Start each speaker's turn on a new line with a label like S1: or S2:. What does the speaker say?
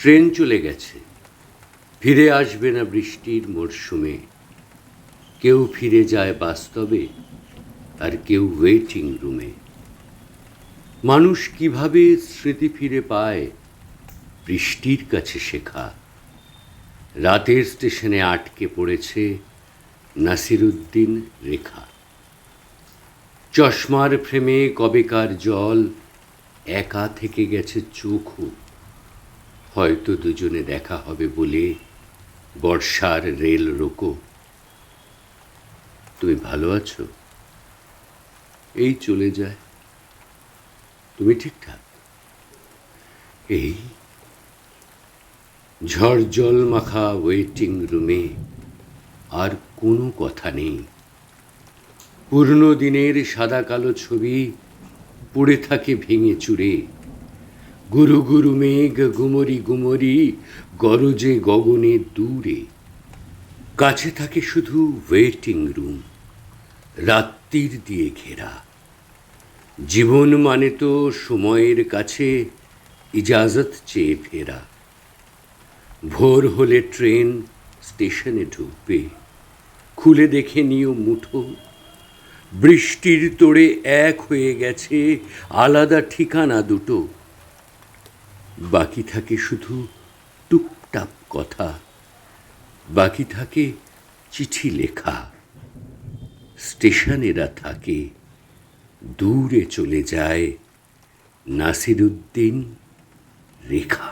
S1: Train চলে গেছে। ফিরে আসবে না বৃষ্টির মরশুমে। কেউ ফিরে যায় বাস্তবে, আর কেউ ওয়েটিং রুমে মানুষ কীভাবে স্মৃতি ফিরে পায়, বৃষ্টির কাছে শেখা। রাতের স্টেশনে আটকে পড়েছে নাসিরুদ্দিন রেখা। চশমার ফ্রেমে কবেকার জল, একা থেকে গেছে চোখও। হয়তো দুজনে দেখা হবে বলে বর্ষার রেল রোকো। তুমি ভালো আছো? এই চলে যায়। তুমি ঠিকঠাক? এই ঝড় জল মাখা ওয়েটিং রুমে আর কোনো কথা নেই। পুরনো দিনের সাদা কালো ছবি পড়ে থাকে ভেঙে চুরে গুরু গুরু মেঘ গুমরি গুমরি গরজে গগনে দূরে। কাছে থাকে শুধু ওয়েটিং রুম রাত্রির দিয়ে ঘেরা। জীবন মানে তো সময়ের কাছে ইজাজত চেয়ে ফেরা। ভোর হলে ট্রেন স্টেশনে ঢুকবে, খুলে দেখে নিও মুঠো। বৃষ্টির তোড়ে এক হয়ে গেছে আলাদা ঠিকানা দুটো। বাকি থাকে শুধু টুপটাপ কথা। বাকি থাকে চিঠি লেখা। স্টেশনেরা থাকে, দূরে চলে যায় নাসিরুদ্দিন রেখা।